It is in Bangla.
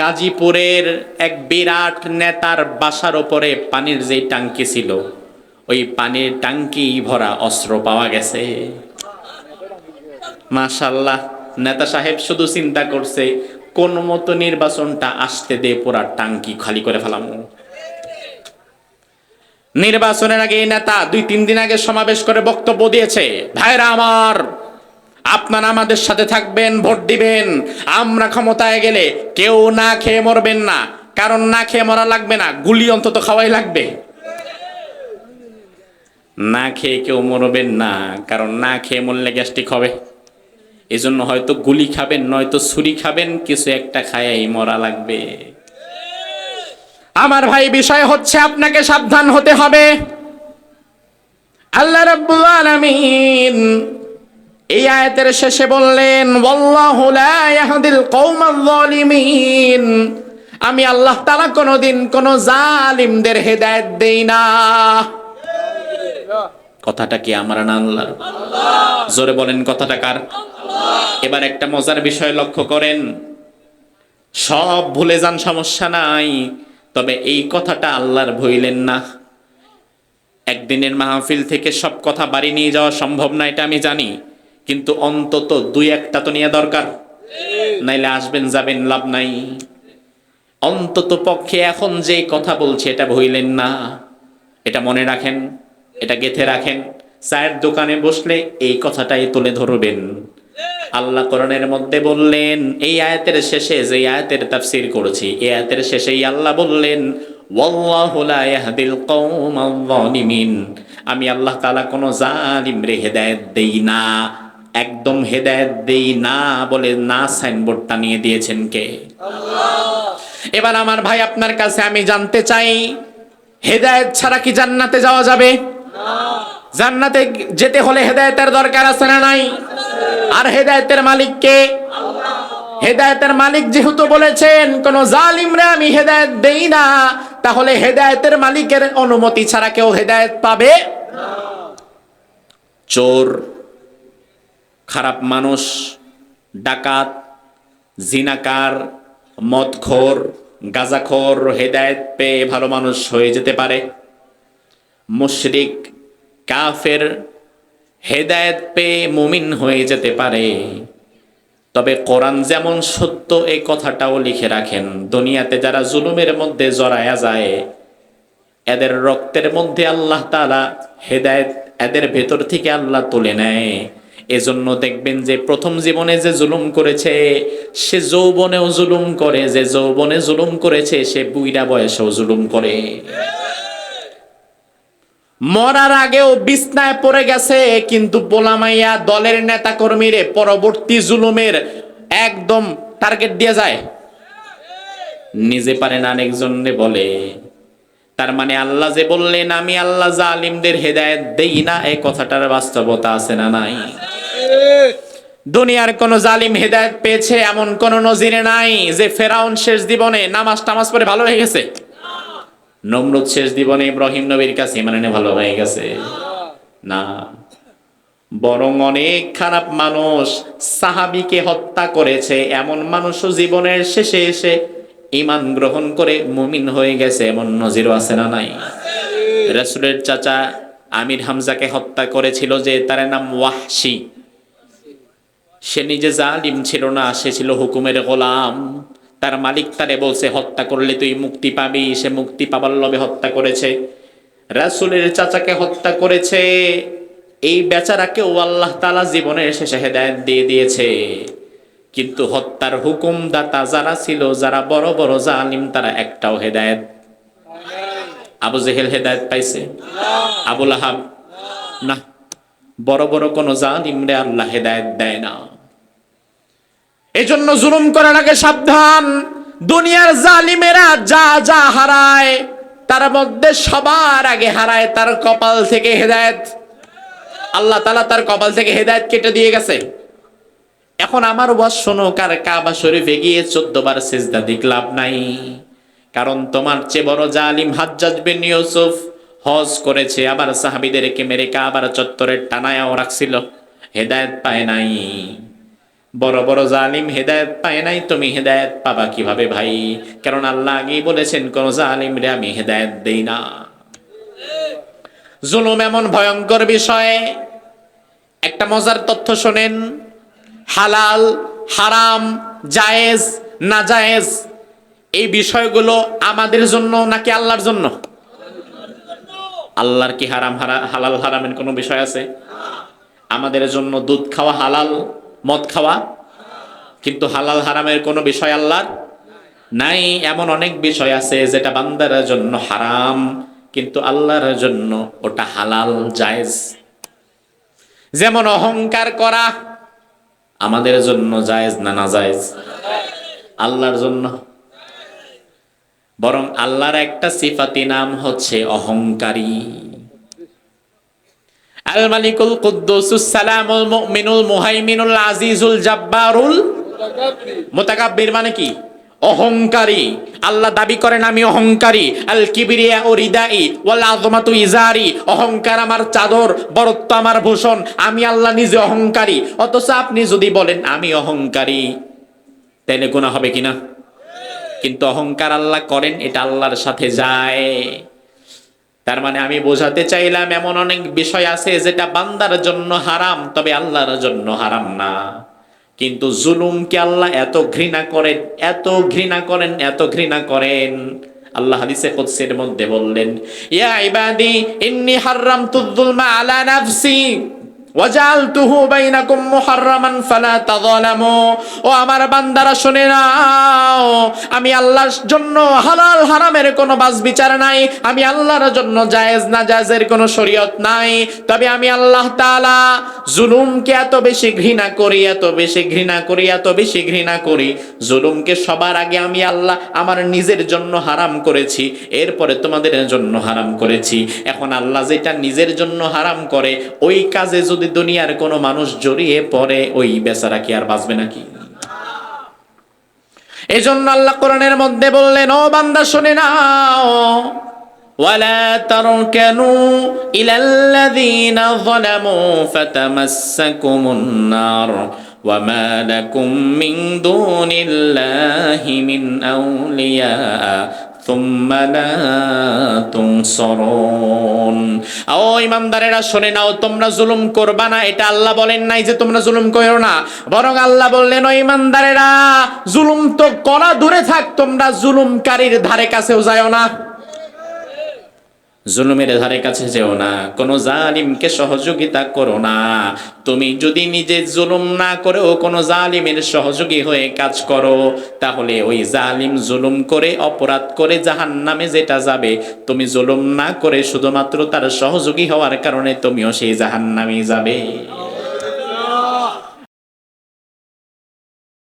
গাজীপুরের এক বিরাট নেতার বাসার ওপরে পানির যে টাঙ্কি ছিল, ওই পানির টাঙ্কি ভরা অস্ত্র পাওয়া গেছে। মাশাল্লাহ নেতা সাহেব শুধু চিন্তা করছে, কোন মতো নির্বাচনটা আসতে দে পুরা টাঙ্কি খালি করে ফেলাম। নির্বাচনের আগে এই নেতা দুই তিন দিন আগে সমাবেশ করে বক্তব্য দিয়েছে, ভাইরা আমার আপনারা আমাদের সাথে থাকবেন, ভোট দিবেন। আমরা ক্ষমতায় গেলে কেউ না খেয়ে মরবেন না। কারণ না খেয়ে মরা লাগবে না, গুলি অন্তত খাওয়াই লাগবে। না খেয়ে কেউ মরবেন না, কারণ না খেয়ে মরলে গ্যাস্ট্রিক হবে। এই জন্য হয়তো গুলি খাবেন, নয়তো ছুরি খাবেন, কিছু একটা খায়াই মরা লাগবে। আমার ভাই, বিষয় হচ্ছে আপনাকে সাবধান হতে হবে। আল্লাহ রাব্বুল আলামিন এই আয়াতের শেষে বললেন আমি আল্লাহ তাআলা কোনোদিন কোন জালিমদের হেদায়েত দেই না। কথাটা কি আমার না আল্লাহর? জোরে বলেন, কথাটা কার? এবার একটা মজার বিষয় লক্ষ্য করেন। সব ভুলে যান, সমস্যা নাই। তবে এই কথাটা আল্লাহর ভইলেন না। একদিনের মাহফিল থেকে সব কথা বাড়ি নিয়ে যাওয়া সম্ভব না, এটা আমি জানি। কিন্তু অন্তত দুই একটা তো নিয়ে দরকার। নাইলে আসবেন, যাবেন, লাভ নাই। অন্তত পক্ষে এখন যে কথা বলছে, এটা ভইলেন না। এটা মনে রাখেন, এটা গেথে রাখেন। চায়ের দোকানে বসলে এই কথাটাই তুলে ধরবেন। আল্লাহ করণের মধ্যে বললেন, এই আয়াতের শেষে যে আয়াতের তাফসীর করেছি, এই আয়াতের শেষেই আল্লাহ বললেন আমি আল্লাহ তালা কোনো জালিম রে হেদায়েত দেই না। একদম হেদায়েত দেই না বলে না সাইনবোর্ডটা নিয়ে দিয়েছেন কে? এবার আমার ভাই আপনার কাছে আমি জানতে চাই, হেদায়েত ছাড়া কি জান্নাতে যাওয়া যাবে? জান্নাতে যেতে হলে হেদায়েতের দরকার আছে না নাই? আর হেদায়েতের মালিক কে? হেদায়েতের মালিক যেহেতু বলেছেন, কোন জালিমরে আমি হেদায়েত দেই না, তাহলে হেদায়েতের মালিকের অনুমতি ছাড়া কেউ হেদায়েত পাবে? চোর। খারাপ মানুষ, ডাকাত, জিনাকার, মদখোর, গাজাখোর, হেদায়েত পেয়ে ভালো মানুষ হয়ে যেতে পারে। মুশরিক, কাফের, হেদায়েত পেয়ে মুমিন হয়ে যেতে পারে। তবে কোরআন যেমন সত্য, এই কথাটাও লিখে রাখেন। দুনিয়াতে যারা জুলুমের মধ্যে জড়ায়া যায়, এদের রক্তের মধ্যে আল্লাহ তাআলা হেদায়েত এদের ভেতর থেকে আল্লাহ তুলে নেয়। এজন্য দেখবেন যে প্রথম জীবনে যে জুলুম করেছে, সে যৌবনেও জুলুম করে, যে যৌবনে জুলুম করেছে, সে বুইরা বয়সেও জুলুম করে। মরার আগেও বিছনায় পড়ে গেছে, কিন্তু বোলামাইয়া দলের নেতা কর্মীরে পরবর্তী জুলুমের একদম টার্গেট দিয়ে যায়। নিজে পারে না আরেকজনে বলে। তার মানে আল্লাহ যে বললেন, আমি আল্লাহ জালিমদের হেদায়েত দেই না। এই কথাটার বাস্তবতা আছে না নাই? দুনিয়ার কোন জালিম হেদায়েত পেয়েছে এমন কোন নজিরে নাই যে ফেরাউন শেষ জীবনে নামাজ টামাজ পরে ভালো হয়ে গেছে? নমরুদ শেষ জীবনে ইব্রাহিম নবীর কাছে মানে ভালো হয়ে গেছে? না। বরং অনেক খারাপ মানুষ সাহাবিকে হত্যা করেছে, এমন মানুষও জীবনের শেষে এসে ইমান গ্রহণ করে মুমিন হয়ে গেছে, এমন নজিরও আছে না নাই? রসুলের চাচা আমির হামজাকে হত্যা করেছিল যে তার নাম ওয়াহশি। সে নিজে জালিম ছিল না, সে ছিল হুকুমের গোলাম। তার মালিক তারে বলছে, হত্যা করলে তুই মুক্তি পাবি। সে মুক্তি পাবার লবে হত্যা করেছে। রাসুলের চাচাকে হত্যা করেছে। এই বেচারাকেও আল্লাহ তালা জীবনের শেষে হেদায়ত দিয়ে দিয়েছে। কিন্তু হত্যার হুকুম দাতা যারা ছিল, যারা বড় বড় জালিম, তারা একটাও হেদায়ত। আবু জেহেল হেদায়ত পাইছে? আবুল আহাব না। বড় বড় কোন জালিমরে আল্লাহ হেদায়ত দেয় না। এজন্য জুলুম করার আগে সাবধান। দুনিয়ার জালিমেরা যা যা হারায়, তার মধ্যে সবার আগে হারায় তার কপাল থেকে হেদায়েত। আল্লাহ তালা তার কপাল থেকে হেদায়েত কেটে দিয়ে গেছে। এখন আমার ওয়াজ শোনো, কার কাবা শরীফে গিয়ে চোদ্দ বার সেজদা দিক লাভ নাই। কারণ তোমার চেয়ে বড় জালিম হাজ্জাজ বিন ইউসুফ হজ করেছে, আবার সাহাবিদেরকে মেরে কাবার চত্বরের টানায়াও রাখছিল। হেদায়েত পায় নাই। বড় বড় জালিম হেদায়েত পায় নাই, তুমি হেদায়েত পাবা কীভাবে ভাই? কারণ আল্লাহ আগেই বলেছেন, কোন জালিম রে আমি হেদায়েত দেই না। জুলুম এমন ভয়ঙ্কর বিষয়ে। একটা মজার তথ্য শোনেন, হালাল, হারাম, জায়েজ না জায়েজ এই বিষয়গুলো আমাদের জন্য নাকি আল্লাহর জন্য? আল্লাহর কি হারাম, হারা হালাল, হারামের কোনো বিষয় আছে? আমাদের জন্য দুধ খাওয়া হালাল মদ খাওয়া, কিন্তু হালাল হারামের কোনো বিষয় আল্লাহর নাই। এমন অনেক বিষয় আছে যেটা বান্দার জন্য হারাম, কিন্তু আল্লাহর জন্য ওটা হালাল, জায়েজ। যেমন অহংকার করা, আমাদের জন্য জায়েজ না না জায়েজ? আল্লাহর জন্য। বরং আল্লাহর একটা সিফাতি নাম হচ্ছে অহংকারী। আল মালিকুল কুদ্দুসুস সালামুল মুমিনুল মুহাইমিনুল আজিজুল জাব্বারুল মুতাকাব্বির মানে কি? অহংকারী। আল্লাহ দাবি করেন, আমি অহংকারী। আল কিবরিয়া ও রিদাই ওয়াল আযমাতু ইজারি। অহংকার আমার চাদর, বরত্ব আমার ভূষণ। আমি আল্লাহ নিজে অহংকারী। অথচ আপনি যদি বলেন, আমি অহংকারী তাইলে গুনাহ হবে কিনা? কিন্তু অহংকার আল্লাহ করেন, এটা আল্লাহর সাথে যায়। তার মানে আমি বোঝাতে চাইলাম, এমন অনেক বিষয় আছে যেটা বান্দার জন্য হারাম, তবে আল্লাহর জন্য হারাম না। কিন্তু জুলুমকে আল্লাহ এত ঘৃণা করেন, এত ঘৃণা করেন, এত ঘৃণা করেন। আল্লাহ হাদিসে কুদসির মধ্যে বললেন, ইয়া ইবাদি, ইন্নী হাররামতু যুলমা আলা নাফসি। ওয়াজালতুহু বাইনাকুম মুহাররামান ফালা তাযালামু। ও আমার বান্দারা, শুনে নাও, আমি আল্লাহর জন্য হালাল হারামের কোনো বাস বিচার নাই, আমি আল্লাহর জন্য জায়েজ না জায়েজের কোনো শরীয়ত নাই, তবে আমি আল্লাহ তাআলা জুলুমকে এত বেশি ঘৃণা করি, এত বেশি ঘৃণা করি, এত বেশি ঘৃণা করি। জুলুমকে সবার আগে আমি আল্লাহ আমার নিজের জন্য হারাম করেছি, এরপরে তোমাদের জন্য হারাম করেছি। এখন আল্লাহ যেটা নিজের জন্য হারাম করে, ওই কাজে যদি দুনিয়ার কোনো মানুষ জড়িয়ে পড়ে, ওই বেচারা কি আর বাঁচবে নাকি? এজন্য আল্লাহ কোরআনের মধ্যে বললেন, ও বান্দা, শুনে নাও। ولا تركنوا إلى الذين ظلموا فتمسكم النار وما لكم من دون الله من أولياء ثم لا تنصرون ও ইমানদারেরা শুনে নাও তোমরা জুলুম করবা না এটা আল্লাহ বলেন নাই যে তোমরা জুলুম করো না বরং আল্লাহ বললেন ও ইমানদারেরা জুলুম তো করা দূরে থাক তোমরা জুলুমকারীর ধারে কাছেও যাও না জুলুমের ধারে কাছে যেও না, কোনো জালিমকে সহযোগিতা করো না। তুমি যদি নিজে জুলুম না করেও কোনো জালিমের সহযোগী হয়ে কাজ করো, তাহলে ওই জালিম জুলুম করে, অপরাধ করে জাহান নামে যেটা যাবে, তুমি জুলুম না করে শুধুমাত্র তার সহযোগী হওয়ার কারণে তুমিও সেই জাহান নামে যাবে।